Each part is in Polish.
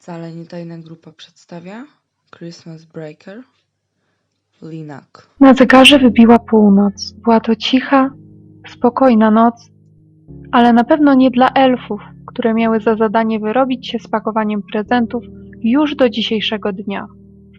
Wcale nie tajna grupa przedstawia Christmas Breaker Linak. Na zegarze wybiła północ. Była to cicha, spokojna noc, ale na pewno nie dla elfów, które miały za zadanie wyrobić się z pakowaniem prezentów już do dzisiejszego dnia.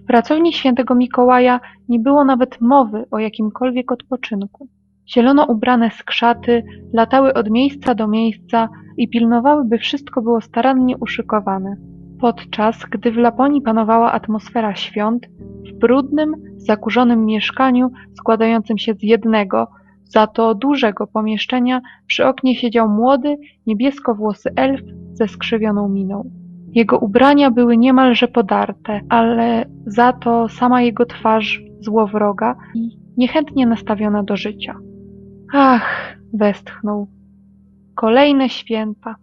W pracowni świętego Mikołaja nie było nawet mowy o jakimkolwiek odpoczynku. Zielono ubrane skrzaty latały od miejsca do miejsca i pilnowały, by wszystko było starannie uszykowane. Podczas gdy w Laponii panowała atmosfera świąt, w brudnym, zakurzonym mieszkaniu składającym się z jednego, za to dużego pomieszczenia przy oknie siedział młody, niebieskowłosy elf ze skrzywioną miną. Jego ubrania były niemalże podarte, ale za to sama jego twarz złowroga i niechętnie nastawiona do życia. Ach, westchnął. Kolejne święta.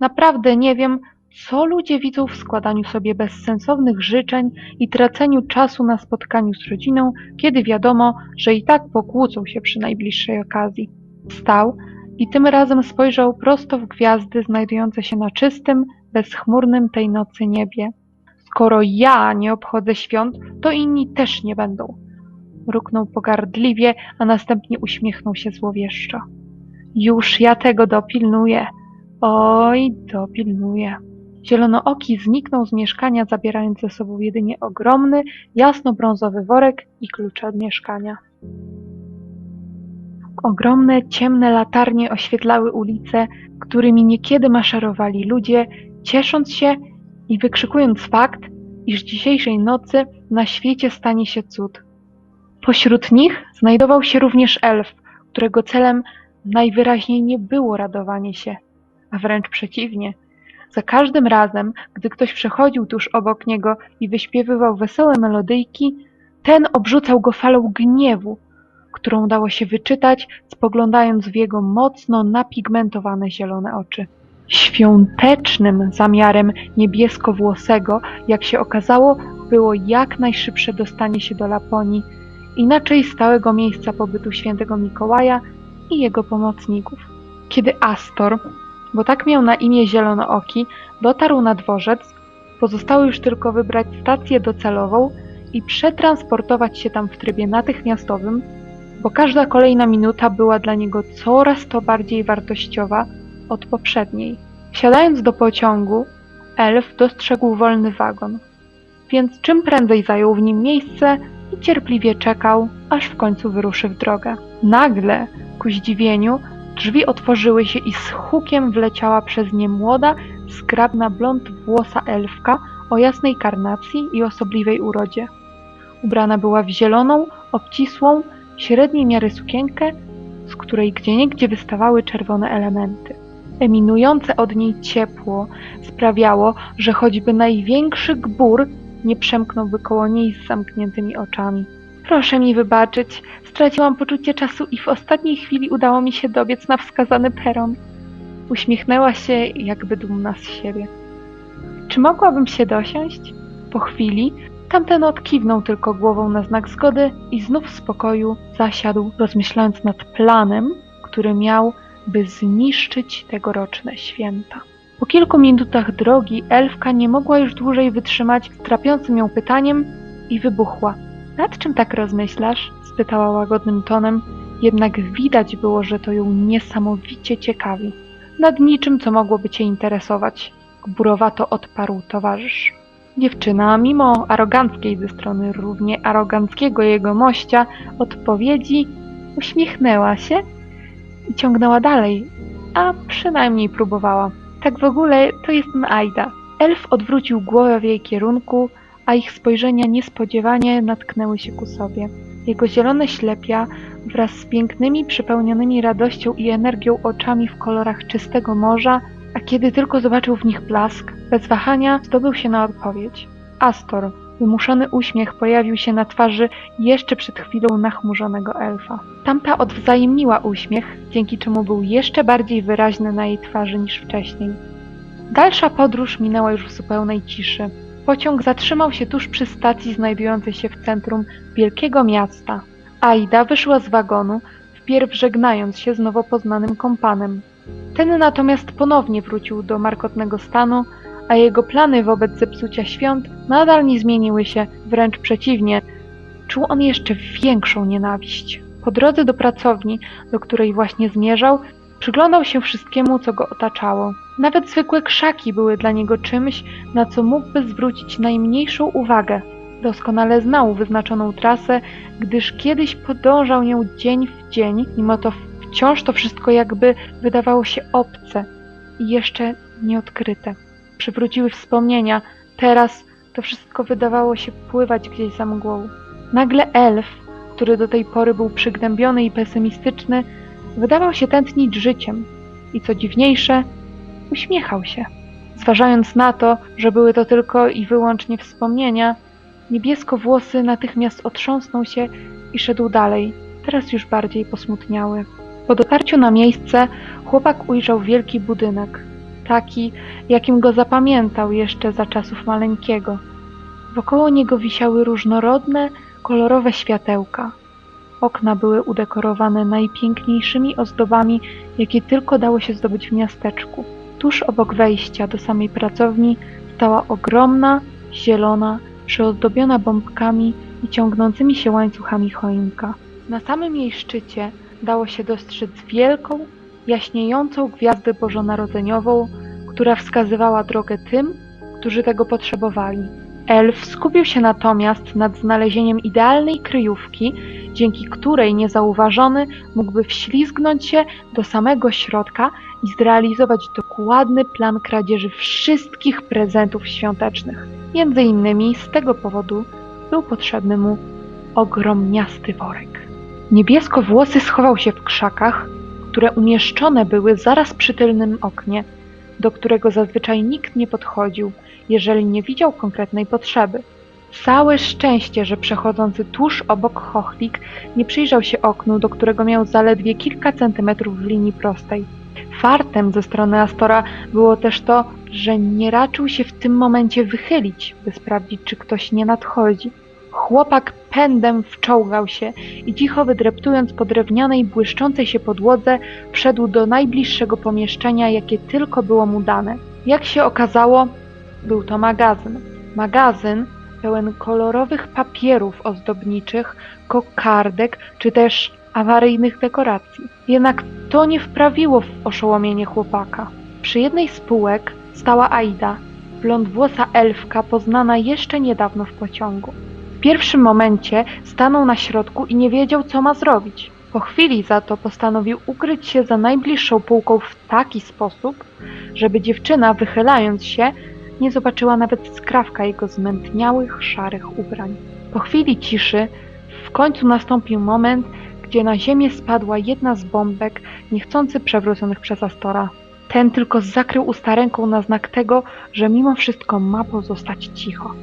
Naprawdę nie wiem, co ludzie widzą w składaniu sobie bezsensownych życzeń i traceniu czasu na spotkaniu z rodziną, kiedy wiadomo, że i tak pokłócą się przy najbliższej okazji. Wstał i tym razem spojrzał prosto w gwiazdy znajdujące się na czystym, bezchmurnym tej nocy niebie. Skoro ja nie obchodzę świąt, to inni też nie będą. Mruknął pogardliwie, a następnie uśmiechnął się złowieszczo. Już ja tego dopilnuję. Oj, dopilnuję. Zielonooki zniknął z mieszkania, zabierając ze sobą jedynie ogromny, jasno-brązowy worek i klucze od mieszkania. Ogromne, ciemne latarnie oświetlały ulice, którymi niekiedy maszerowali ludzie, ciesząc się i wykrzykując fakt, iż dzisiejszej nocy na świecie stanie się cud. Pośród nich znajdował się również elf, którego celem najwyraźniej nie było radowanie się, a wręcz przeciwnie – za każdym razem, gdy ktoś przechodził tuż obok niego i wyśpiewywał wesołe melodyjki, ten obrzucał go falą gniewu, którą dało się wyczytać, spoglądając w jego mocno napigmentowane zielone oczy. Świątecznym zamiarem niebieskowłosego, jak się okazało, było jak najszybsze dostanie się do Laponii, inaczej stałego miejsca pobytu świętego Mikołaja i jego pomocników. Kiedy Astor, bo tak miał na imię Zielonooki, dotarł na dworzec, pozostało już tylko wybrać stację docelową i przetransportować się tam w trybie natychmiastowym, bo każda kolejna minuta była dla niego coraz to bardziej wartościowa od poprzedniej. Wsiadając do pociągu, elf dostrzegł wolny wagon, więc czym prędzej zajął w nim miejsce i cierpliwie czekał, aż w końcu wyruszy w drogę. Nagle, ku zdziwieniu, Drzwi otworzyły się i z hukiem wleciała przez nie młoda, zgrabna blond włosa elfka o jasnej karnacji i osobliwej urodzie. Ubrana była w zieloną, obcisłą, średniej miary sukienkę, z której gdzieniegdzie wystawały czerwone elementy. Eminujące od niej ciepło sprawiało, że choćby największy gbur nie przemknąłby koło niej z zamkniętymi oczami. Proszę mi wybaczyć, straciłam poczucie czasu i w ostatniej chwili udało mi się dobiec na wskazany peron. Uśmiechnęła się, jakby dumna z siebie. Czy mogłabym się dosiąść? Po chwili tamten odkiwnął tylko głową na znak zgody i znów w spokoju zasiadł, rozmyślając nad planem, który miał, by zniszczyć tegoroczne święta. Po kilku minutach drogi elfka nie mogła już dłużej wytrzymać z trapiącym ją pytaniem i wybuchła. Nad czym tak rozmyślasz? spytała łagodnym tonem, jednak widać było, że to ją niesamowicie ciekawi. Nad niczym, co mogłoby cię interesować, gburowato odparł towarzysz. Dziewczyna, mimo aroganckiej ze strony równie aroganckiego jego mościa odpowiedzi, uśmiechnęła się i ciągnęła dalej, a przynajmniej próbowała. Tak w ogóle to jestem Aida. Elf odwrócił głowę w jej kierunku, a ich spojrzenia niespodziewanie natknęły się ku sobie. Jego zielone ślepia wraz z pięknymi, przepełnionymi radością i energią oczami w kolorach czystego morza, a kiedy tylko zobaczył w nich blask, bez wahania zdobył się na odpowiedź. Astor, wymuszony uśmiech pojawił się na twarzy jeszcze przed chwilą nachmurzonego elfa. Tamta odwzajemniła uśmiech, dzięki czemu był jeszcze bardziej wyraźny na jej twarzy niż wcześniej. Dalsza podróż minęła już w zupełnej ciszy. Pociąg zatrzymał się tuż przy stacji znajdującej się w centrum wielkiego miasta. Aida wyszła z wagonu, wpierw żegnając się z nowo poznanym kompanem. Ten natomiast ponownie wrócił do markotnego stanu, a jego plany wobec zepsucia świąt nadal nie zmieniły się, wręcz przeciwnie. Czuł on jeszcze większą nienawiść. Po drodze do pracowni, do której właśnie zmierzał, przyglądał się wszystkiemu, co go otaczało. Nawet zwykłe krzaki były dla niego czymś, na co mógłby zwrócić najmniejszą uwagę. Doskonale znał wyznaczoną trasę, gdyż kiedyś podążał nią dzień w dzień, mimo to wciąż to wszystko jakby wydawało się obce i jeszcze nieodkryte. Przywróciły wspomnienia, teraz to wszystko wydawało się pływać gdzieś za mgłą. Nagle elf, który do tej pory był przygnębiony i pesymistyczny, wydawał się tętnić życiem i co dziwniejsze, uśmiechał się. Zważając na to, że były to tylko i wyłącznie wspomnienia, Niebiesko-włosy natychmiast otrząsnął się i szedł dalej, teraz już bardziej posmutniały. Po dotarciu na miejsce chłopak ujrzał wielki budynek, taki, jakim go zapamiętał jeszcze za czasów maleńkiego. Wokoło niego wisiały różnorodne, kolorowe światełka. Okna były udekorowane najpiękniejszymi ozdobami, jakie tylko dało się zdobyć w miasteczku. Tuż obok wejścia do samej pracowni stała ogromna, zielona, przyozdobiona bombkami i ciągnącymi się łańcuchami choinka. Na samym jej szczycie dało się dostrzec wielką, jaśniejącą gwiazdę bożonarodzeniową, która wskazywała drogę tym, którzy tego potrzebowali. Elf skupił się natomiast nad znalezieniem idealnej kryjówki, dzięki której niezauważony mógłby wślizgnąć się do samego środka i zrealizować dokładny plan kradzieży wszystkich prezentów świątecznych. Między innymi z tego powodu był potrzebny mu ogromniasty worek. Niebiesko-włosy schował się w krzakach, które umieszczone były zaraz przy tylnym oknie, do którego zazwyczaj nikt nie podchodził, jeżeli nie widział konkretnej potrzeby. Całe szczęście, że przechodzący tuż obok chochlik nie przyjrzał się oknu, do którego miał zaledwie kilka centymetrów w linii prostej. Fartem ze strony Astora było też to, że nie raczył się w tym momencie wychylić, by sprawdzić, czy ktoś nie nadchodzi. Chłopak pędem wczołgał się i cicho wydreptując po drewnianej, błyszczącej się podłodze, wszedł do najbliższego pomieszczenia, jakie tylko było mu dane. Jak się okazało, był to magazyn. Magazyn pełen kolorowych papierów ozdobniczych, kokardek czy też awaryjnych dekoracji. Jednak to nie wprawiło w oszołomienie chłopaka. Przy jednej z półek stała Aida, blondwłosa elfka poznana jeszcze niedawno w pociągu. Pierwszym momencie stanął na środku i nie wiedział, co ma zrobić. Po chwili za to postanowił ukryć się za najbliższą półką w taki sposób, żeby dziewczyna, wychylając się, nie zobaczyła nawet skrawka jego zmętniałych, szarych ubrań. Po chwili ciszy w końcu nastąpił moment, gdzie na ziemię spadła jedna z bombek, niechcący przewróconych przez Astora. Ten tylko zakrył usta ręką na znak tego, że mimo wszystko ma pozostać cicho.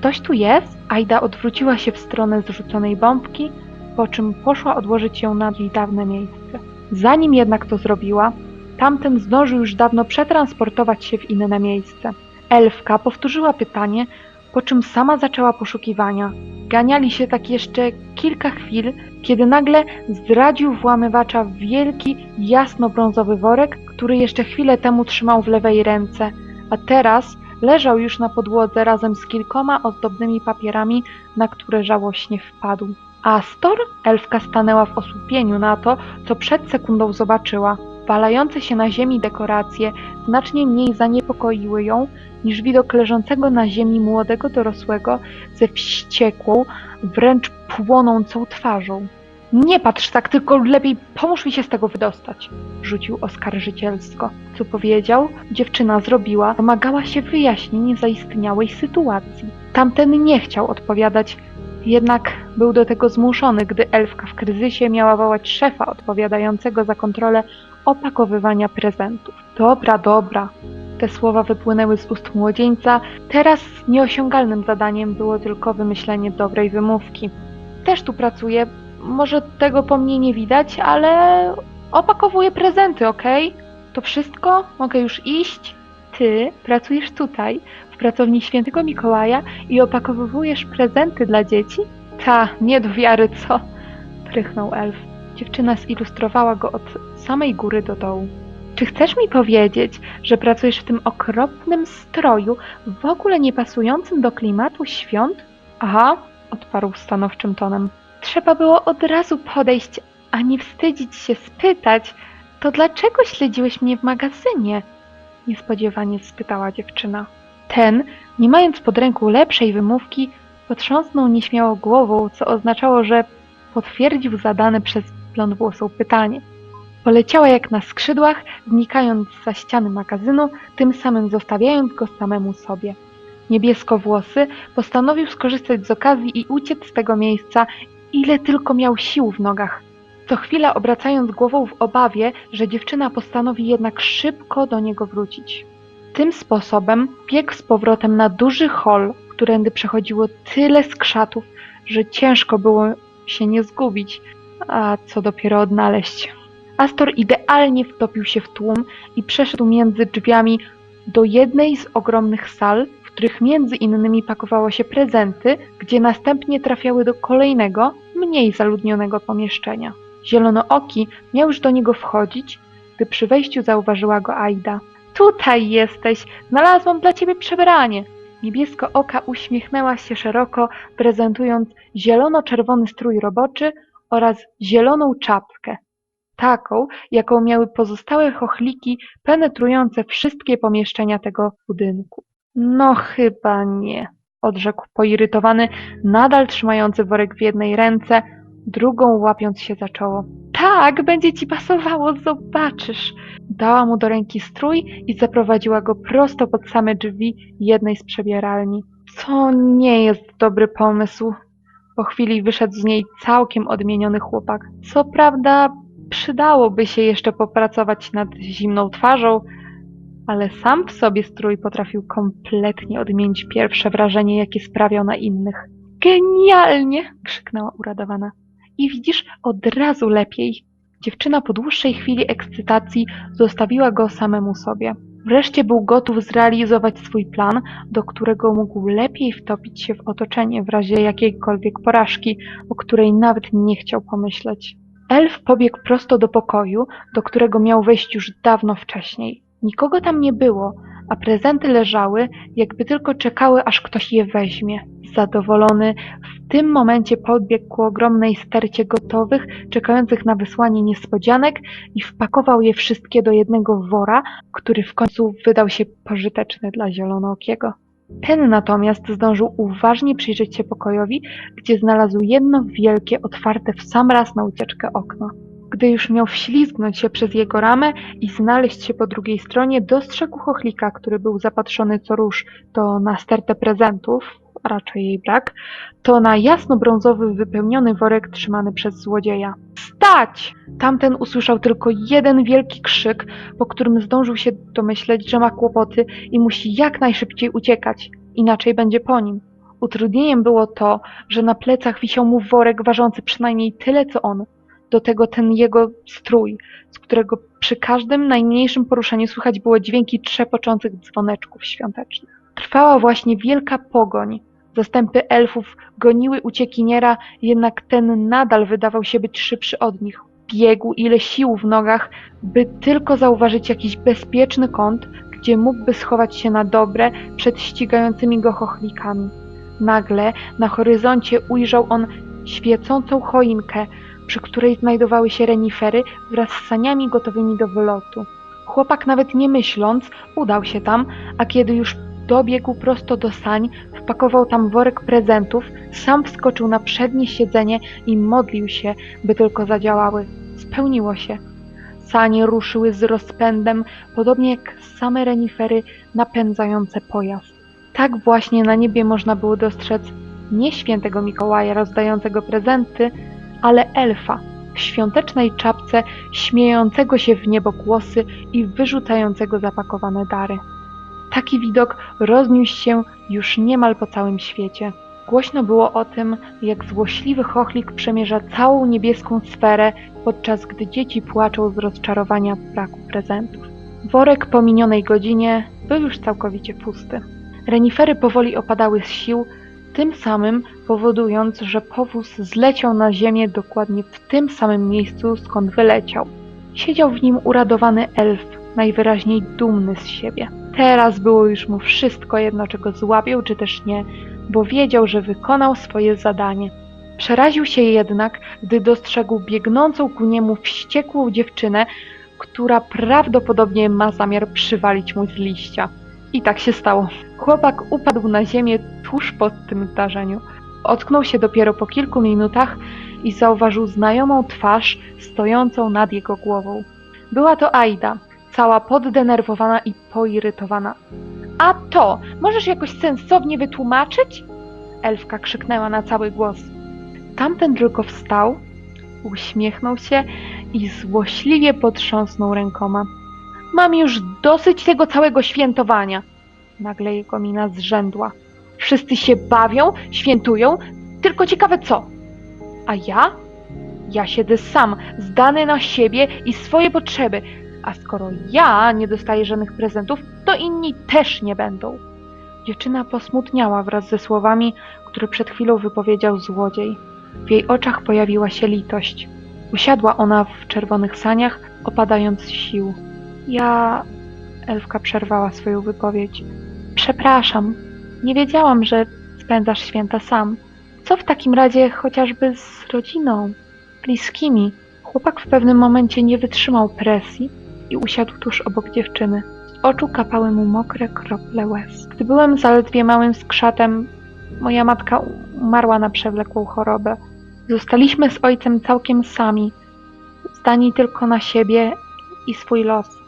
Ktoś tu jest? Aida odwróciła się w stronę zrzuconej bombki, po czym poszła odłożyć ją na jej dawne miejsce. Zanim jednak to zrobiła, tamten zdążył już dawno przetransportować się w inne miejsce. Elfka powtórzyła pytanie, po czym sama zaczęła poszukiwania. Ganiali się tak jeszcze kilka chwil, kiedy nagle zdradził włamywacza wielki, jasno-brązowy worek, który jeszcze chwilę temu trzymał w lewej ręce, a teraz leżał już na podłodze razem z kilkoma ozdobnymi papierami, na które żałośnie wpadł. Astor? Elfka stanęła w osłupieniu na to, co przed sekundą zobaczyła. Walające się na ziemi dekoracje znacznie mniej zaniepokoiły ją niż widok leżącego na ziemi młodego dorosłego ze wściekłą, wręcz płonącą twarzą. Nie patrz tak, tylko lepiej pomóż mi się z tego wydostać, rzucił oskarżycielsko. Co powiedział, dziewczyna zrobiła, domagała się wyjaśnień zaistniałej sytuacji. Tamten nie chciał odpowiadać, jednak był do tego zmuszony, gdy elfka w kryzysie miała wołać szefa odpowiadającego za kontrolę opakowywania prezentów. Dobra, dobra. Te słowa wypłynęły z ust młodzieńca. Teraz nieosiągalnym zadaniem było tylko wymyślenie dobrej wymówki. Też tu pracuję. Może tego po mnie nie widać, ale opakowuję prezenty, okej? To wszystko? Mogę już iść? Ty pracujesz tutaj, w pracowni świętego Mikołaja i opakowujesz prezenty dla dzieci? Ta, nie do wiary, co? Prychnął elf. Dziewczyna zilustrowała go od samej góry do dołu. Czy chcesz mi powiedzieć, że pracujesz w tym okropnym stroju, w ogóle nie pasującym do klimatu świąt? Aha, odparł stanowczym tonem. Trzeba było od razu podejść, a nie wstydzić się spytać, to dlaczego śledziłeś mnie w magazynie? Niespodziewanie spytała dziewczyna. Ten, nie mając pod ręką lepszej wymówki, potrząsnął nieśmiało głową, co oznaczało, że potwierdził zadane przez blond włosą pytanie. Poleciała jak na skrzydłach, znikając za ściany magazynu, tym samym zostawiając go samemu sobie. Niebieskowłosy postanowił skorzystać z okazji i uciec z tego miejsca, ile tylko miał sił w nogach. Co chwila obracając głową w obawie, że dziewczyna postanowi jednak szybko do niego wrócić. Tym sposobem biegł z powrotem na duży hol, którędy przechodziło tyle skrzatów, że ciężko było się nie zgubić, a co dopiero odnaleźć. Astor idealnie wtopił się w tłum i przeszedł między drzwiami do jednej z ogromnych sal, których między innymi pakowało się prezenty, gdzie następnie trafiały do kolejnego, mniej zaludnionego pomieszczenia. Zielonooki miał już do niego wchodzić, gdy przy wejściu zauważyła go Aida. Tutaj jesteś! Znalazłam dla ciebie przebranie! Niebiesko oka uśmiechnęła się szeroko, prezentując zielono-czerwony strój roboczy oraz zieloną czapkę. Taką, jaką miały pozostałe chochliki penetrujące wszystkie pomieszczenia tego budynku. No chyba nie, odrzekł poirytowany, nadal trzymający worek w jednej ręce, drugą łapiąc się za czoło. Tak, będzie ci pasowało, zobaczysz. Dała mu do ręki strój i zaprowadziła go prosto pod same drzwi jednej z przebieralni. To nie jest dobry pomysł. Po chwili wyszedł z niej całkiem odmieniony chłopak. Co prawda, przydałoby się jeszcze popracować nad zimną twarzą, ale sam w sobie strój potrafił kompletnie odmienić pierwsze wrażenie, jakie sprawiał na innych. Genialnie! krzyknęła uradowana. I widzisz, od razu lepiej. Dziewczyna po dłuższej chwili ekscytacji zostawiła go samemu sobie. Wreszcie był gotów zrealizować swój plan, do którego mógł lepiej wtopić się w otoczenie w razie jakiejkolwiek porażki, o której nawet nie chciał pomyśleć. Elf pobiegł prosto do pokoju, do którego miał wejść już dawno wcześniej. Nikogo tam nie było, a prezenty leżały, jakby tylko czekały, aż ktoś je weźmie. Zadowolony, w tym momencie podbiegł ku ogromnej stercie gotowych, czekających na wysłanie niespodzianek i wpakował je wszystkie do jednego wora, który w końcu wydał się pożyteczny dla zielonookiego. Ten natomiast zdążył uważnie przyjrzeć się pokojowi, gdzie znalazł jedno wielkie, otwarte w sam raz na ucieczkę okno. Gdy już miał wślizgnąć się przez jego ramę i znaleźć się po drugiej stronie, dostrzegł chochlika, który był zapatrzony co róż to na stertę prezentów, a raczej jej brak, to na jasno-brązowy wypełniony worek trzymany przez złodzieja. Stać! Tamten usłyszał tylko jeden wielki krzyk, po którym zdążył się domyśleć, że ma kłopoty i musi jak najszybciej uciekać, inaczej będzie po nim. Utrudnieniem było to, że na plecach wisiał mu worek ważący przynajmniej tyle co on. Do tego ten jego strój, z którego przy każdym najmniejszym poruszeniu słychać było dźwięki trzepoczących dzwoneczków świątecznych. Trwała właśnie wielka pogoń. Zastępy elfów goniły uciekiniera, jednak ten nadal wydawał się być szybszy od nich. Biegł ile sił w nogach, by tylko zauważyć jakiś bezpieczny kąt, gdzie mógłby schować się na dobre przed ścigającymi go chochlikami. Nagle na horyzoncie ujrzał on świecącą choinkę, przy której znajdowały się renifery wraz z saniami gotowymi do wylotu. Chłopak nawet nie myśląc udał się tam, a kiedy już dobiegł prosto do sań, wpakował tam worek prezentów, sam wskoczył na przednie siedzenie i modlił się, by tylko zadziałały. Spełniło się. Sanie ruszyły z rozpędem, podobnie jak same renifery napędzające pojazd. Tak właśnie na niebie można było dostrzec nie świętego Mikołaja rozdającego prezenty, ale elfa w świątecznej czapce, śmiejącego się w niebo głosy i wyrzucającego zapakowane dary. Taki widok rozniósł się już niemal po całym świecie. Głośno było o tym, jak złośliwy chochlik przemierza całą niebieską sferę, podczas gdy dzieci płaczą z rozczarowania braku prezentów. Worek po minionej godzinie był już całkowicie pusty. Renifery powoli opadały z sił, tym samym powodując, że powóz zleciał na ziemię dokładnie w tym samym miejscu, skąd wyleciał. Siedział w nim uradowany elf, najwyraźniej dumny z siebie. Teraz było już mu wszystko jedno, czy go czy też nie, bo wiedział, że wykonał swoje zadanie. Przeraził się jednak, gdy dostrzegł biegnącą ku niemu wściekłą dziewczynę, która prawdopodobnie ma zamiar przywalić mu z liścia. I tak się stało. Chłopak upadł na ziemię tuż po tym zdarzeniu. Ocknął się dopiero po kilku minutach i zauważył znajomą twarz stojącą nad jego głową. Była to Aida, cała poddenerwowana i poirytowana. A to, możesz jakoś sensownie wytłumaczyć? Elfka krzyknęła na cały głos. Tamten tylko wstał, uśmiechnął się i złośliwie potrząsnął rękoma. Mam już dosyć tego całego świętowania. Nagle jego mina zrzędła. Wszyscy się bawią, świętują, tylko ciekawe co. A ja? Ja siedzę sam, zdany na siebie i swoje potrzeby, a skoro ja nie dostaję żadnych prezentów, to inni też nie będą. Dziewczyna posmutniała wraz ze słowami, które przed chwilą wypowiedział złodziej. W jej oczach pojawiła się litość. Usiadła ona w czerwonych saniach, opadając z sił. Ja. Elfka przerwała swoją wypowiedź. Przepraszam, nie wiedziałam, że spędzasz święta sam. Co w takim razie chociażby z rodziną, bliskimi? Chłopak w pewnym momencie nie wytrzymał presji i usiadł tuż obok dziewczyny. Z oczu kapały mu mokre krople łez. Gdy byłem zaledwie małym skrzatem, moja matka umarła na przewlekłą chorobę. Zostaliśmy z ojcem całkiem sami, zdani tylko na siebie i swój los.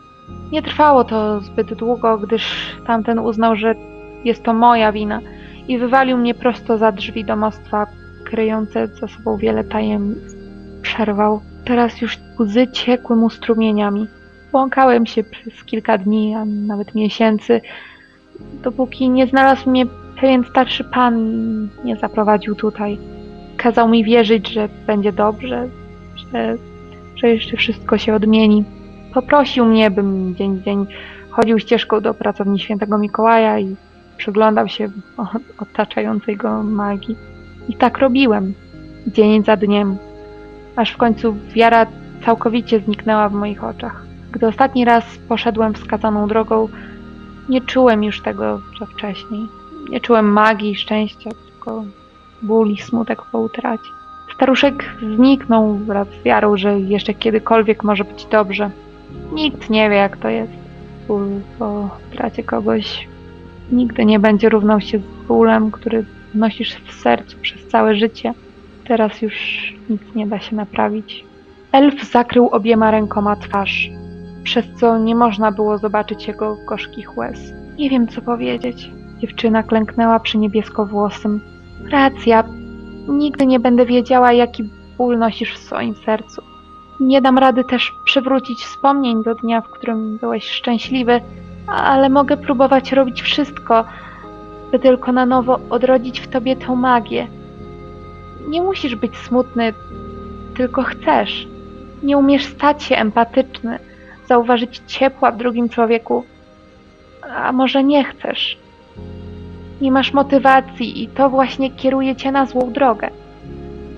Nie trwało to zbyt długo, gdyż tamten uznał, że jest to moja wina i wywalił mnie prosto za drzwi domostwa, kryjące za sobą wiele tajemnic. Przerwał. Teraz już łzy ciekły mu strumieniami. Błąkałem się przez kilka dni, a nawet miesięcy, dopóki nie znalazł mnie pewien starszy pan i nie zaprowadził tutaj. Kazał mi wierzyć, że będzie dobrze, że, że jeszcze wszystko się odmieni. Poprosił mnie, bym dzień w dzień chodził ścieżką do pracowni świętego Mikołaja i przyglądał się otaczającej go magii. I tak robiłem, dzień za dniem, aż w końcu wiara całkowicie zniknęła w moich oczach. Gdy ostatni raz poszedłem wskazaną drogą, nie czułem już tego, co wcześniej. Nie czułem magii szczęścia, tylko ból i smutek po utracie. Staruszek zniknął wraz z wiarą, że jeszcze kiedykolwiek może być dobrze. Nikt nie wie, jak to jest. Ból po utracie kogoś nigdy nie będzie równał się z bólem, który nosisz w sercu przez całe życie. Teraz już nic nie da się naprawić. Elf zakrył obiema rękoma twarz, przez co nie można było zobaczyć jego gorzkich łez. Nie wiem, co powiedzieć. Dziewczyna klęknęła przy niebieskowłosym. Racja, nigdy nie będę wiedziała, jaki ból nosisz w swoim sercu. Nie dam rady też przywrócić wspomnień do dnia, w którym byłeś szczęśliwy, ale mogę próbować robić wszystko, by tylko na nowo odrodzić w tobie tę magię. Nie musisz być smutny, tylko chcesz. Nie umiesz stać się empatyczny, zauważyć ciepła w drugim człowieku, a może nie chcesz. Nie masz motywacji i to właśnie kieruje cię na złą drogę.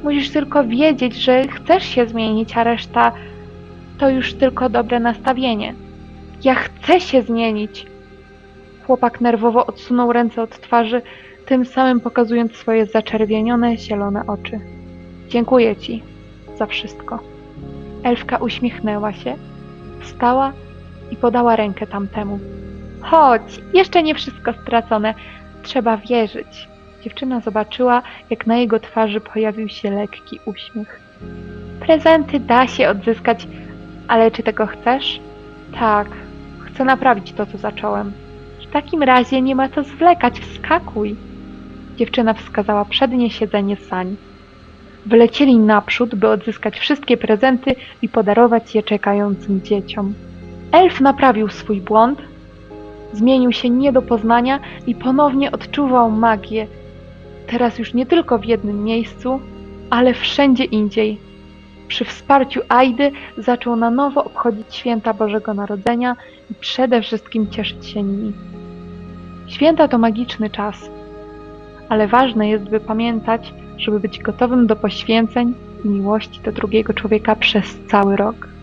Musisz tylko wiedzieć, że chcesz się zmienić, a reszta to już tylko dobre nastawienie. Ja chcę się zmienić. Chłopak nerwowo odsunął ręce od twarzy, tym samym pokazując swoje zaczerwienione, zielone oczy. Dziękuję ci za wszystko. Elfka uśmiechnęła się, wstała i podała rękę tamtemu. Chodź, jeszcze nie wszystko stracone. Trzeba wierzyć. Dziewczyna zobaczyła, jak na jego twarzy pojawił się lekki uśmiech. Prezenty da się odzyskać, ale czy tego chcesz? Tak, chcę naprawić to, co zacząłem. W takim razie nie ma co zwlekać, wskakuj. Dziewczyna wskazała przednie siedzenie sań. Wylecieli naprzód, by odzyskać wszystkie prezenty i podarować je czekającym dzieciom. Elf naprawił swój błąd, zmienił się nie do poznania i ponownie odczuwał magię. Teraz już nie tylko w jednym miejscu, ale wszędzie indziej. Przy wsparciu Aidy zaczął na nowo obchodzić święta Bożego Narodzenia i przede wszystkim cieszyć się nimi. Święta to magiczny czas, ale ważne jest, by pamiętać, żeby być gotowym do poświęceń i miłości do drugiego człowieka przez cały rok.